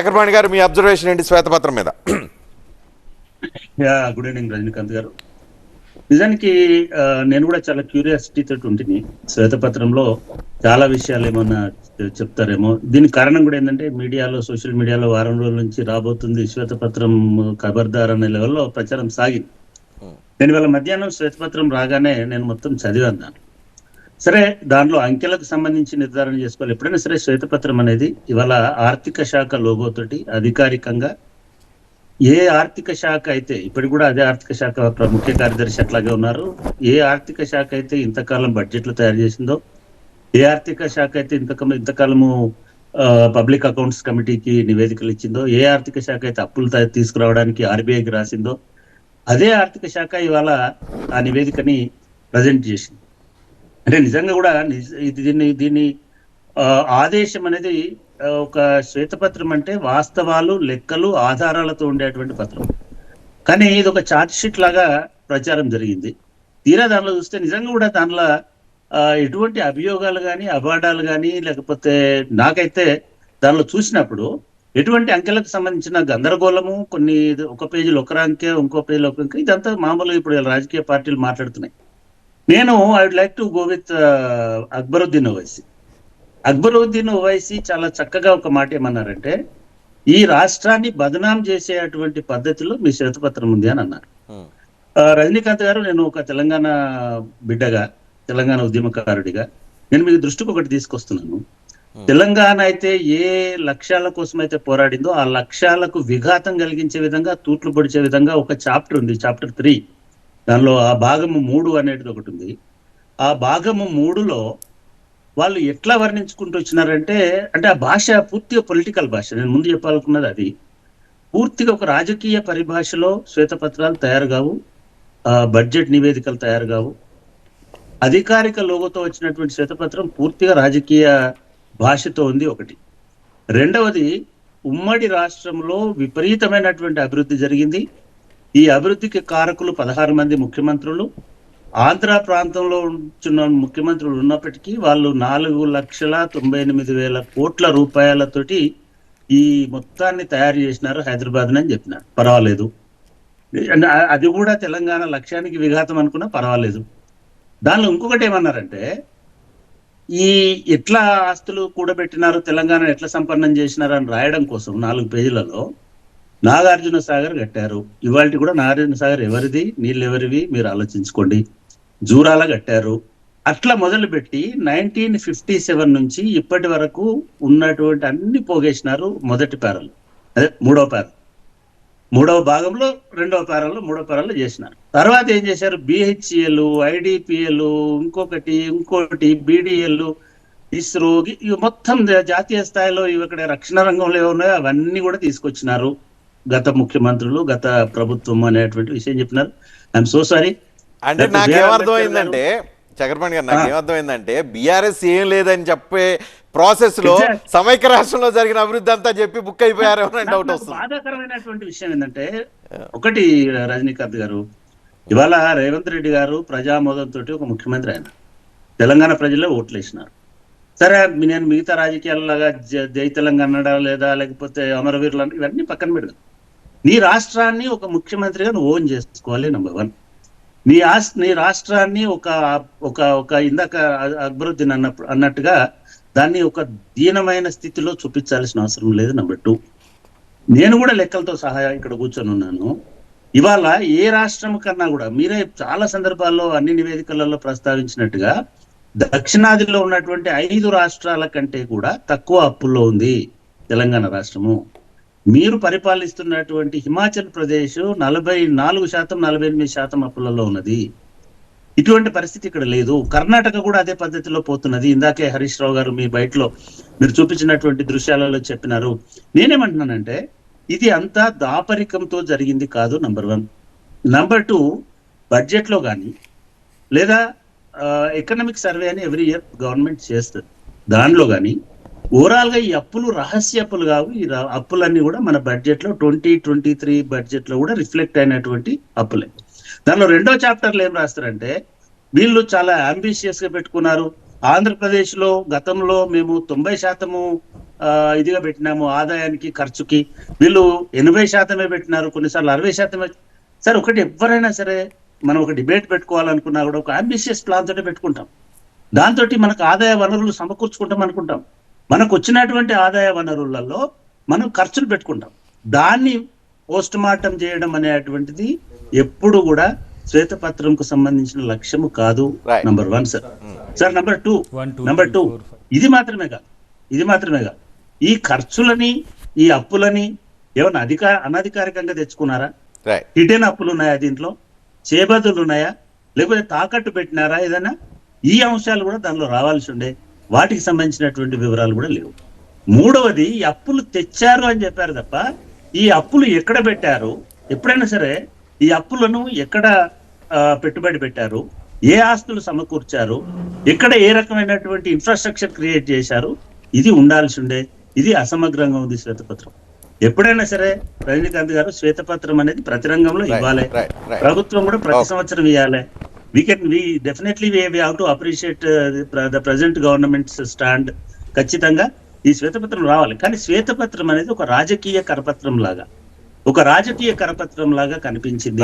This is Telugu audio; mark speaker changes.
Speaker 1: చక్రపాణి గారు మీ అబ్జర్వేషన్ ఏంటి శ్వేతపత్రం మీద?
Speaker 2: యా గుడ్ ఈవినింగ్ రజనీకాంత్ గారు. నిజానికి నేను కూడా చాలా క్యూరియాసిటీ తోటి ఉంటుంది శ్వేతపత్రంలో చాలా విషయాలు ఏమన్నా చెప్తారేమో. దీనికి కారణం కూడా ఏంటంటే మీడియాలో సోషల్ మీడియాలో వారం రోజుల నుంచి రాబోతుంది శ్వేతపత్రం ఖబర్దార్ అనే లెవెల్లో ప్రచారం సాగింది. నేను ఇవాళ మధ్యాహ్నం శ్వేతపత్రం రాగానే నేను మొత్తం చదివాను సరే దానిలో అంకెలకు సంబంధించి నిర్ధారణ చేసుకోవాలి. ఎప్పుడైనా సరే శ్వేతపత్రం అనేది ఇవాళ ఆర్థిక శాఖ లోగోతోటి అధికారికంగా ఏ ఆర్థిక శాఖ అయితే ఇప్పటికి కూడా అదే ఆర్థిక శాఖ ముఖ్య కార్యదర్శి అట్లాగే ఉన్నారు. ఏ ఆర్థిక శాఖ అయితే ఇంతకాలం బడ్జెట్లు తయారు చేసిందో ఏ ఆర్థిక శాఖ అయితే ఇంతకం ఇంతకాలము పబ్లిక్ అకౌంట్స్ కమిటీకి నివేదికలు ఇచ్చిందో ఏ ఆర్థిక శాఖ అయితే అప్పులు తీసుకురావడానికి ఆర్బీఐకి రాసిందో అదే ఆర్థిక శాఖ ఇవాళ ఆ నివేదికని ప్రజెంట్ చేసింది. అంటే నిజంగా కూడా దీన్ని దీన్ని ఆదేశం అనేది ఒక శ్వేతపత్రం అంటే వాస్తవాలు లెక్కలు ఆధారాలతో ఉండేటువంటి పత్రం. కానీ ఇది ఒక చార్జ్షీట్ లాగా ప్రచారం జరిగింది. తీరా దానిలో చూస్తే నిజంగా కూడా దానిలో ఎటువంటి అభియోగాలు కానీ అవార్డాలు కానీ లేకపోతే నాకైతే దానిలో చూసినప్పుడు ఎటువంటి అంకెలకు సంబంధించిన గందరగోళము కొన్ని ఇది ఒక పేజీలో ఒక అంకె ఇంకో పేజీలో ఒక అంకె ఇదంతా మామూలుగా ఇప్పుడు రాజకీయ పార్టీలు మాట్లాడుతున్నాయి. నేను I would like to go with Akbaruddin Owaisi Akbaruddin Owaisi చాలా చక్కగా ఒక మాట ఏమన్నారంటే ఈ రాష్ట్రాన్ని బదనాం చేసేటువంటి పద్ధతిలో మీ శ్వేతపత్రం ఉంది అని అన్నారు. రజనీకాంత్ గారు నేను ఒక తెలంగాణ బిడ్డగా తెలంగాణ ఉద్యమకారుడిగా నేను మీ దృష్టికి ఒకటి తీసుకొస్తున్నాను. తెలంగాణ అయితే ఏ లక్ష్యాల కోసం అయితే పోరాడిందో ఆ లక్ష్యాలకు విఘాతం కలిగించే విధంగా తూట్లు పొడిచే విధంగా ఒక చాప్టర్ ఉంది చాప్టర్ త్రీ. దానిలో ఆ భాగము మూడు అనేది ఒకటి ఉంది. ఆ భాగము మూడులో వాళ్ళు ఎట్లా వర్ణించుకుంటూ వచ్చినారంటే అంటే ఆ భాష పూర్తిగా పొలిటికల్ భాష. నేను ముందు చెప్పాలనుకున్నది అది. పూర్తిగా ఒక రాజకీయ పరిభాషలో శ్వేతపత్రాలు తయారు కావు బడ్జెట్ నివేదికలు తయారు కావు. అధికారిక లోగోతో వచ్చినటువంటి శ్వేతపత్రం పూర్తిగా రాజకీయ భాషతో ఉంది ఒకటి. రెండవది ఉమ్మడి రాష్ట్రంలో విపరీతమైనటువంటి అభివృద్ధి జరిగింది. ఈ అభివృద్ధికి కారకులు పదహారు మంది ముఖ్యమంత్రులు. ఆంధ్ర ప్రాంతంలో ఉంటున్న ముఖ్యమంత్రులు ఉన్నప్పటికీ వాళ్ళు నాలుగు లక్షల తొంభై ఎనిమిది వేల కోట్ల రూపాయలతోటి ఈ మొత్తాన్ని తయారు చేసినారు హైదరాబాద్ అని చెప్పినారు. పర్వాలేదు. అది కూడా తెలంగాణ లక్ష్యానికి విఘాతం అనుకున్నా పర్వాలేదు. దానిలో ఇంకొకటి ఏమన్నారంటే ఈ ఎట్లా ఆస్తులు కూడబెట్టినారు తెలంగాణ ఎట్లా సంపన్నం చేసినారు అని రాయడం కోసం నాలుగు పేజీలలో నాగార్జున సాగర్ కట్టారు. ఇవాళ కూడా నాగార్జున సాగర్ ఎవరిది? నీళ్ళు ఎవరివి మీరు ఆలోచించుకోండి. జూరాల కట్టారు. అట్లా మొదలుపెట్టి నైన్టీన్ ఫిఫ్టీ సెవెన్ నుంచి ఇప్పటి వరకు ఉన్నటువంటి అన్ని పోగేసినారు మొదటి పేరలు. అదే మూడవ పేర మూడవ భాగంలో రెండవ పేరలు మూడవ పేరలు చేసినారు. తర్వాత ఏం చేశారు? బిహెచ్ఎల్ ఐడిపిఎల్ ఇంకొకటి ఇంకోటి బీడిఎల్ ఇస్రో ఇవి మొత్తం జాతీయ స్థాయిలో ఇవి ఇక్కడ రక్షణ రంగంలో ఏవి ఉన్నాయో అవన్నీ కూడా తీసుకొచ్చినారు. గత ముఖ్యమంత్రులు గత ప్రభుత్వం అనేటువంటి విషయం చెప్పినారు. ఐఎమ్ సో సారీ
Speaker 1: అంటే. నాకు ఏమర్థమైందంటే చక్రపాణి గారు నాకు. ఏమర్థమైందంటే బీఆర్ఎస్ ఏం లేదని చెప్పే
Speaker 2: ప్రాసెస్లో.
Speaker 1: సమైక్య రాష్ట్రంలో జరిగిన అభివృద్ధి అంతా చెప్పి బుక్ అయిపోయారేమో అని డౌట్ వస్తుంది.
Speaker 2: బాధాకరమైనటువంటి విషయం ఏంటంటే ఒకటి రజనీకాంత్ గారు ఇవాళ రేవంత్ రెడ్డి గారు ప్రజామోదంతో ఒక ముఖ్యమంత్రి ఆయన తెలంగాణ ప్రజలే ఓట్లు వేసినారు సరే నేను మిగతా రాజకీయాలలాగా జ- జై తెలంగాణ లేదా లేకపోతే అమరవీరులు ఇవన్నీ పక్కన పెడదాం. నీ రాష్ట్రాన్ని ఒక ముఖ్యమంత్రిగా నువ్వు ఓన్ చేసుకోవాలి నెంబర్ వన్ నీ ఆస్ నీ రాష్ట్రాన్ని ఒక ఒక ఒక ఇందాక అక్బరుద్దీన్ అన్నప్పుడు అన్నట్టుగా దాన్ని ఒక దీనమైన స్థితిలో చూపించాల్సిన అవసరం లేదు నెంబర్ టూ నేను కూడా లెక్కలతో సహా ఇక్కడ కూర్చొని ఉన్నాను. ఇవాళ ఏ రాష్ట్రం కన్నా కూడా మీరే చాలా సందర్భాల్లో అన్ని నివేదికలలో ప్రస్తావించినట్టుగా దక్షిణాదిలో ఉన్నటువంటి ఐదు రాష్ట్రాల కంటే కూడా తక్కువ అప్పుల్లో ఉంది తెలంగాణ రాష్ట్రము. మీరు పరిపాలిస్తున్నటువంటి హిమాచల్ ప్రదేశ్ నలభై నాలుగు శాతం నలభై ఎనిమిది శాతం అప్పులలో ఉన్నది. ఇటువంటి పరిస్థితి ఇక్కడ లేదు. కర్ణాటక కూడా అదే పద్ధతిలో పోతున్నది. ఇందాకే హరీష్ రావు గారు మీ బయటలో మీరు చూపించినటువంటి దృశ్యాలలో చెప్పినారు. నేనేమంటున్నానంటే ఇది అంతా దాపరికంతో జరిగింది కాదు నంబర్ వన్ నంబర్ టూ బడ్జెట్లో కానీ లేదా ఎకనామిక్ సర్వే అని ఎవ్రీ ఇయర్ గవర్నమెంట్ చేస్తుంది. దానిలో కానీ ఓవరాల్గా ఈ అప్పులు రహస్య అప్పులు కావు. ఈ అప్పులన్నీ కూడా మన బడ్జెట్లో ట్వంటీ ట్వంటీ త్రీ బడ్జెట్లో కూడా రిఫ్లెక్ట్ అయినటువంటి అప్పులే. దానిలో రెండో చాప్టర్లో ఏం రాస్తారంటే వీళ్ళు చాలా అంబిషియస్గా పెట్టుకున్నారు. ఆంధ్రప్రదేశ్లో గతంలో మేము తొంభై శాతము ఇదిగా పెట్టినాము ఆదాయానికి ఖర్చుకి. వీళ్ళు ఎనభై శాతమే పెట్టినారు కొన్నిసార్లు అరవై శాతమే. సరే ఒకటి ఎవరైనా సరే మనం ఒక డిబేట్ పెట్టుకోవాలనుకున్నా కూడా ఒక అంబిషియస్ ప్లాన్ తోటే పెట్టుకుంటాం. దాంతో మనకు ఆదాయ వనరులు సమకూర్చుకుంటాం అనుకుంటాం మనకు వచ్చినటువంటి ఆదాయ వనరులలో మనం ఖర్చులు పెట్టుకుంటాం. దాన్ని పోస్ట్ మార్టం చేయడం అనేటువంటిది ఎప్పుడు కూడా శ్వేతపత్రంకు సంబంధించిన లక్ష్యము కాదు. Number one sir sir number two number two. ఇది మాత్రమే కాదు. ఇది మాత్రమే కాదు. ఈ ఖర్చులని ఈ అప్పులని ఏమన్నా అధికార అనధికారికంగా తెచ్చుకున్నారా?
Speaker 1: రైట్
Speaker 2: హిడెన్ అప్పులు ఉన్నాయా దీంట్లో? చేబదులు ఉన్నాయా లేకపోతే తాకట్టు పెట్టినారా ఏదైనా? ఈ అంశాలు కూడా దానిలో రావాల్సి ఉండే వాటికి సంబంధించినటువంటి వివరాలు కూడా లేవు. మూడవది అప్పులు తెచ్చారు అని చెప్పారు తప్ప ఈ అప్పులు ఎక్కడ పెట్టారు? ఎప్పుడైనా సరే ఈ అప్పులను ఎక్కడ పెట్టుబడి పెట్టారు? ఏ ఆస్తులు సమకూర్చారు? ఎక్కడ ఏ రకమైనటువంటి ఇన్ఫ్రాస్ట్రక్చర్ క్రియేట్ చేశారు? ఇది ఉండాల్సి ఉండే ఇది అసమగ్రంగా ఉంది శ్వేతపత్రం. ఎప్పుడైనా సరే రజనీకాంత్ గారు శ్వేతపత్రం అనేది ప్రతి రంగంలో ఇవ్వాలి. ప్రభుత్వం కూడా ప్రతి. సంవత్సరం ఇవ్వాలి we can we definitely we have to appreciate the present government stand ఖచ్చితంగా. ఈ శ్వేతపత్రం రావాలి. కానీ శ్వేతపత్రం అనేది ఒక రాజకీయ కరపత్రం లాగా ఒక రాజకీయ కరపత్రం లాగా కనిపించింది.